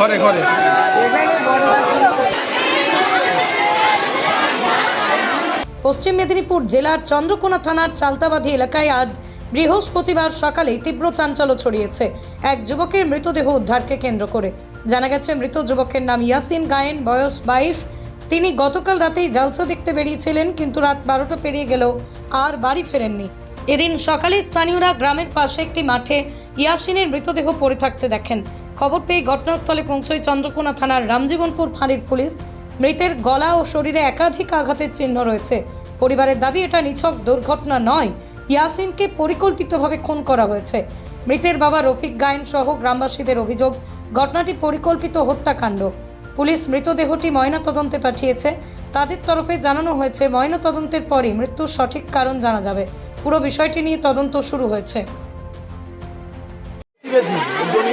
ঘরে ঘরে। পশ্চিম মেদিনীপুর জেলার চন্দ্রকোনা থানার চালতাবাদী এলাকায় আজ বৃহস্পতিবার সকালে তীব্র চাঞ্চল্য ছড়িয়েছে। এক যুবকের মৃতদেহ উদ্ধারকে কেন্দ্র করে। জানা গেছে, মৃত যুবকের নাম ইয়াসিন গায়েন, বয়স বাইশ। তিনি গতকাল রাতেই জালসা দেখতে বেরিয়েছিলেন, কিন্তু রাত বারোটা পেরিয়ে গেলেও আর বাড়ি ফেরেননি। এদিন সকালে স্থানীয়রা গ্রামের পাশে একটি মাঠে ইয়াসিনের মৃতদেহ পড়ে থাকতে দেখেন। খবর পেয়ে ঘটনাস্থলে পৌঁছয় চন্দ্রকোনা থানার রামজীবনপুর ফাঁড়ির পুলিশ। মৃতের গলা ও শরীরে একাধিক আঘাতের চিহ্ন রয়েছে। পরিবারের দাবি, এটা নিছক দুর্ঘটনা নয়। ইয়াসিনকে পরিকল্পিতভাবে খুন করা হয়েছে। মৃতের বাবা রফিক গায়েন সহ গ্রামবাসীদের অভিযোগ, ঘটনাটি পরিকল্পিত হত্যাকাণ্ড। পুলিশ মৃতদেহটি ময়নাতদন্তে পাঠিয়েছে। তাদের তরফে জানানো হয়েছে, ময়নাতদন্তের পরই মৃত্যুর সঠিক কারণ জানা যাবে। পুরো বিষয়টি নিয়ে তদন্ত শুরু হয়েছে।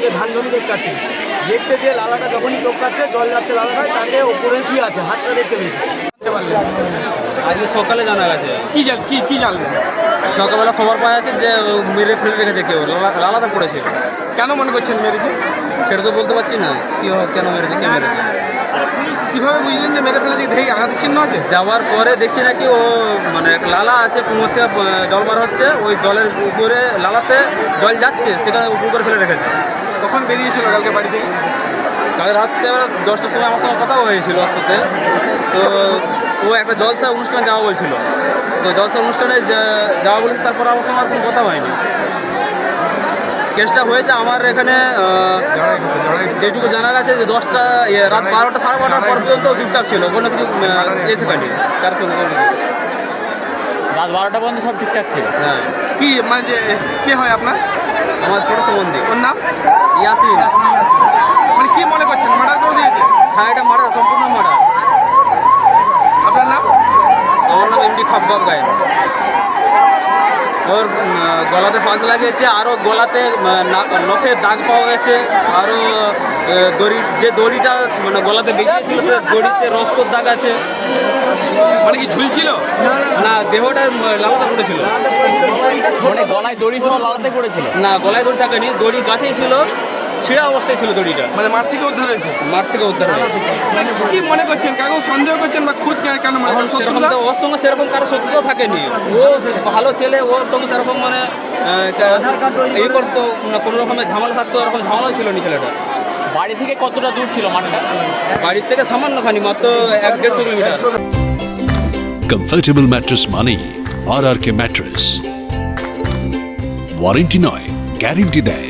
জমিতে ধান জমি কাছে দেখতে যে লালাটা যখনই কাটছে জল যাচ্ছে লালাটায় তাকে ওপরে শুয়ে আছে হাতটা দেখতে পেয়েছে। আজকে সকালে জানা গেছে। কি জান কি কি জানলেন? সকালবেলা খবর পাওয়া যাচ্ছে যে ও মেরে ফেলে রেখেছে কেউ। লালা- লালাতে পড়েছে। কেন মনে করছেন মেরেছে? সেটা তো বলতে পারছি না। কি হয়, কেন মেরেছে? কে মেরেছে? কীভাবে বুঝলেন যে মেরে ফেলেছে দেখে আঘাতের চিহ্ন আছে? যাওয়ার পরে দেখছি নাকি ও মানে লালা আছে কুমোর থেকে জল বার হচ্ছে ওই জলের উপরে লালাতে জল যাচ্ছে সেখানে উপর করে ফেলে রেখেছে। কখন বেরিয়েছিল কালকে বাড়ি থেকে? কাল রাত্রেবেলা দশটার সময় আমার সঙ্গে কথাও হয়েছিল সাথে তো ও একটা জলসা অনুষ্ঠানে যাওয়া বলছিল। তো জলসা অনুষ্ঠানে যাওয়া বলেছে তারপর আমার সঙ্গে আর কোনো কথা হয়নি। কেসটা হয়েছে আমার এখানে যেটুকু জানা গেছে যে দশটা ইয়ে, রাত বারোটা সাড়ে বারোটার পর পর্যন্ত চুপচাপ ছিল কোনো কিছু এসে পায়নি তার সঙ্গে রাত বারোটা পর্যন্ত সব ঠিকঠাক ছিল? হ্যাঁ। কি মানে যে কে হয় আপনার? আমার ছোট সম্বন্ধে ওর নাম? ইয়াসিন। মানে কি মনে করছেন? মার্ডার করে দিয়েছে? হ্যাঁ এটা মারা সম্পূর্ণ মারা আপনার নাম? আমার নাম এমডি খাব্বাব গায়েন। ওর গলাতে ফাঁস লাগিয়েছে আরও গলাতে নখে দাগ পাওয়া গেছে আরও দড়ি যে দড়িটা মানে গলাতে বেঁচেছিল সে দড়িতে রক্ত দাগ আছে। মানে কি ঝুলছিল? না দেহটা লালাতে পড়েছিল। মানে গলায় দড়ি সহ লালাতে পড়েছিল? না গলায় দড়ি থাকেনি দড়ি গাছেই ছিল। ছিঁড়া অবস্থায় ছিল দড়িটা। মানে মাঠ থেকে উদ্ধার হয়েছে? মাঠ থেকে উদ্ধার হয় মানে কি মনে করছেন? কাকেও সন্দেহ করছেন বা খুদ কেন কেন মনে সেরকম তো ওর সঙ্গে সেরকম কারও শত্রুতা থাকেনি। ও ভালো ছেলে ওর সঙ্গে সেরকম মানে এই করতো না কোনো রকমের ঝামেলা থাকতো ওরকম ঝামেলাও ছিল নি ছেলেটা বাড়ি থেকে কতটা দূর ছিল মাঠটা? বাড়ির থেকে সামান্য খানি মাত্র এক দেড়শো কিলোমিটার। কমফর্টেবল ম্যাট্রেস মানেই R R K mattress warranty নয় গ্যারেন্টি দেয়।